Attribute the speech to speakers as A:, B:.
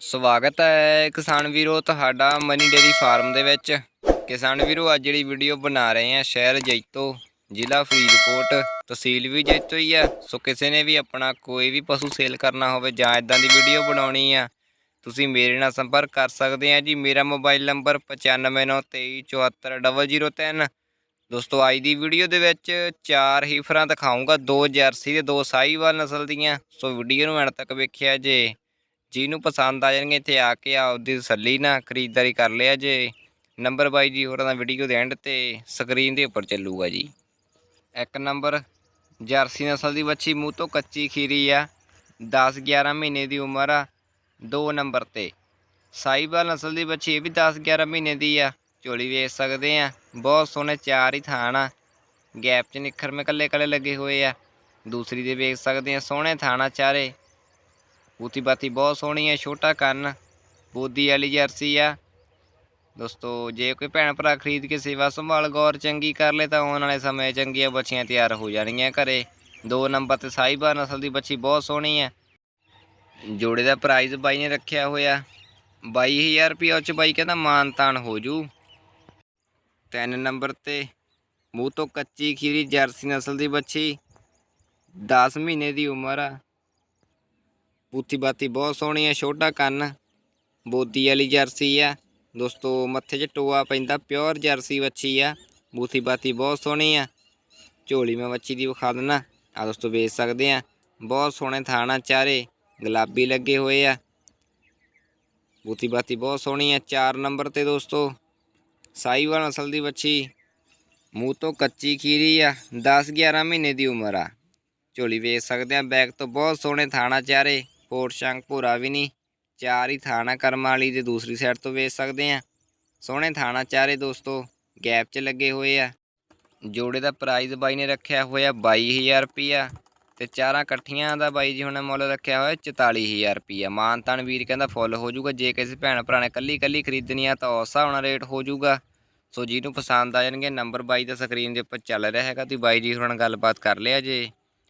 A: ਸਵਾਗਤ ਹੈ ਕਿਸਾਨ ਵੀਰੋ ਤੁਹਾਡਾ ਮਨੀ ਡੇਰੀ ਫਾਰਮ ਦੇ ਵਿੱਚ। ਕਿਸਾਨ ਵੀਰੋ, ਅੱਜ ਜਿਹੜੀ ਵੀਡੀਓ ਬਣਾ ਰਹੇ ਆ ਸ਼ਹਿਰ ਜੈਤੋ, ਜ਼ਿਲ੍ਹਾ ਫਰੀਦਕੋਟ, ਤਹਿਸੀਲ ਵੀ ਜੈਤੋ ਹੀ ਆ। ਸੋ ਕਿਸੇ ਨੇ ਵੀ ਆਪਣਾ ਕੋਈ ਵੀ ਪਸ਼ੂ ਸੇਲ ਕਰਨਾ ਹੋਵੇ ਜਾਂ ਇਦਾਂ ਦੀ ਵੀਡੀਓ ਬਣਾਉਣੀ ਆ, ਤੁਸੀਂ ਮੇਰੇ ਨਾਲ ਸੰਪਰਕ ਕਰ ਸਕਦੇ ਆ ਜੀ। ਮੇਰਾ ਮੋਬਾਈਲ ਨੰਬਰ 9593244003 ਦੋਸਤੋ, ਅੱਜ ਦੀ ਵੀਡੀਓ ਦੇ ਵਿੱਚ ਚਾਰ ਹੀਫਰਾਂ ਦਿਖਾਉਂਗਾ ਦੋ ਜਰਸੀ ਤੇ ਦੋ ਸਾਹੀਵਾਲ ਨਸਲ ਦੀਆਂ। ਸੋ ਵੀਡੀਓ ਨੂੰ ਐਂਡ ਤੱਕ ਵੇਖਿਆ ਜੇ। ਜਿਹਨੂੰ ਪਸੰਦ ਆ ਜਾਣਗੇ, ਇੱਥੇ ਆ ਕੇ ਆਪਦੀ ਤਸੱਲੀ ਨਾਲ ਖਰੀਦਦਾਰੀ ਕਰ ਲਿਆ ਜੇ। ਨੰਬਰ ਬਾਈ ਜੀ, ਹੋਰਾਂ ਦਾ ਵੀਡੀਓ ਦੇ ਐਂਡ ਤੇ ਸਕਰੀਨ ਦੇ ਉੱਪਰ ਚੱਲੂਗਾ ਜੀ। ਇੱਕ ਨੰਬਰ, ਜਰਸੀ ਨਸਲ ਦੀ ਵੱਛੀ ਮੂੰਹ ਤੋਂ ਕੱਚੀ ਖੀਰੀ ਆ। 10 11 ਮਹੀਨੇ ਦੀ ਉਮਰ ਆ, ਦੋ ਨੰਬਰ ਤੇ। ਸਾਈਵਾਲ ਨਸਲ ਦੀ ਵੱਛੀ ਇਹ ਵੀ 10 11 ਮਹੀਨੇ ਦੀ ਆ। ਝੋਲੀ ਵੇਚ ਸਕਦੇ ਆ। ਬਹੁਤ ਸੋਹਣੇ ਚਾਰ ਹੀ ਥਾਣ ਆ। ਗੈਪ 'ਚ ਨਿੱਖਰ ਮੇ ਕੱਲੇ ਕੱਲੇ ਲੱਗੇ ਹੋਏ ਆ। ਦੂਸਰੀ ਦੇ ਵੇਚ ਸਕਦੇ ਆ ਸੋਹਣੇ ਥਾਣਾ ਚਾਰੇ। ਬੂਤੀ ਬਾਤੀ ਬਹੁਤ ਸੋਹਣੀ ਹੈ ਛੋਟਾ ਕੰਨ, ਬੋਦੀ ਵਾਲੀ ਜਰਸੀ ਆ। ਦੋਸਤੋ, ਜੇ ਕੋਈ ਭੈਣ ਭਰਾ ਖਰੀਦ ਕੇ ਸੇਵਾ ਸੰਭਾਲ, ਗੌਰ ਚੰਗੀ ਕਰ ਲੇ ਤਾਂ ਆਉਣ ਵਾਲੇ ਸਮੇਂ ਚੰਗੀਆਂ ਬੱਚੀਆਂ ਤਿਆਰ ਹੋ ਜਾਣਗੀਆਂ ਘਰੇ। ਦੋ ਨੰਬਰ ਤੇ ਸਾਈਬਾ ਨਸਲ ਦੀ ਬੱਚੀ ਬਹੁਤ ਸੋਹਣੀ ਹੈ ਜੋੜੇ ਦਾ ਪ੍ਰਾਈਸ ਬਾਈ ਨੇ ਰੱਖਿਆ ਹੋਇਆ। 22000 ਰੁਪਏ ਉਹ ਚ ਬਾਈ ਕਹਿੰਦਾ ਮਾਨ ਤਾਨ ਹੋ ਜੂ। ਤਿੰਨ ਨੰਬਰ ਤੇ ਮੂੰਹ ਤੋਂ ਕੱਚੀ ਖੀਰੀ ਜਰਸੀ ਨਸਲ ਦੀ ਬੱਚੀ। 10 ਮਹੀਨੇ ਦੀ ਉਮਰ ਆ। ਬੂਥੀ ਬਾਤੀ ਬਹੁਤ ਸੋਹਣੀ ਆ, ਛੋਟਾ ਕੰਨ। ਬੋਦੀ ਵਾਲੀ ਜਰਸੀ ਆ। ਦੋਸਤੋ, ਮੱਥੇ 'ਚ ਟੋਆ ਪੈਂਦਾ, ਪਿਓਰ ਜਰਸੀ ਵੱਛੀ ਆ। ਬੂਥੀ ਬਾਤੀ ਬਹੁਤ ਸੋਹਣੀ ਆ। ਝੋਲੀ ਮੈਂ ਵੱਛੀ ਦੀ ਵਿਖਾ ਦਿੰਦਾ ਆ ਦੋਸਤੋ, ਵੇਚ ਸਕਦੇ ਆ। ਬਹੁਤ ਸੋਹਣੇ ਥਾਣਾ ਚਾਰੇ। ਗੁਲਾਬੀ ਲੱਗੇ ਹੋਏ ਆ। ਬੂਥੀ ਬਾਤੀ ਬਹੁਤ ਸੋਹਣੀ ਆ। ਚਾਰ ਨੰਬਰ ਤੇ ਦੋਸਤੋ, ਸਾਈਵਾਲ ਨਸਲ ਦੀ ਵੱਛੀ। ਮੂੰਹ ਤੋਂ ਕੱਚੀ ਖੀਰੀ ਆ। 10 11 ਮਹੀਨੇ ਦੀ ਉਮਰ ਆ। ਝੋਲੀ ਵੇਚ ਸਕਦੇ ਆ। ਬੈਗ ਤੋਂ ਬਹੁਤ ਸੋਹਣੇ ਥਾਣਾ ਚਾਰੇ। ਪੋਟ ਸ਼ੰਕ ਭੂਰਾ ਵੀ ਨਹੀਂ। ਚਾਰ ਹੀ ਥਾਣਾ ਕਰਮ ਵਾਲੀ ਦੇ ਦੂਸਰੀ ਸਾਈਡ ਤੋਂ ਵੇਚ ਸਕਦੇ ਆ। ਸੋਹਣੇ ਥਾਣਾ ਚਾਰੇ ਦੋਸਤੋ, ਗੈਪ 'ਚ ਲੱਗੇ ਹੋਏ ਆ। ਜੋੜੇ ਦਾ ਪ੍ਰਾਈਸ ਬਾਈ ਨੇ ਰੱਖਿਆ ਹੋਇਆ 22000 ਰੁਪਿਆ ਤੇ ਚਾਰਾਂ ਇਕੱਠੀਆਂ ਦਾ ਬਾਈ ਜੀ ਹੁਣ ਮੁੱਲ ਰੱਖਿਆ ਹੋਇਆ 44000 ਰੁਪਿਆ ਮਾਨਤਾਨ ਵੀਰ ਕਹਿੰਦਾ ਫੁੱਲ ਹੋ ਜਾਊਗਾ, ਜੇ ਕਿਸੇ ਭੈਣ ਭਰਾ ਨੇ ਕੱਲੀ ਕੱਲੀ ਖਰੀਦਣੀ ਆ ਤਾਂ ਉਸ ਹਿਸਾਬ ਨਾਲ ਰੇਟ ਹੋ ਜਾਊਗਾ। ਸੋ ਜਿਹਨੂੰ ਪਸੰਦ ਆ ਜਾਣਗੇ ਨੰਬਰ ਬਾਈ ਦਾ ਸਕਰੀਨ ਦੇ ਉੱਪਰ ਚੱਲ ਰਿਹਾ ਹੈਗਾ, ਤੁਸੀਂ ਬਾਈ ਜੀ ਹੋਰਾਂ ਗੱਲਬਾਤ ਕਰ ਲਿਆ ਜੇ।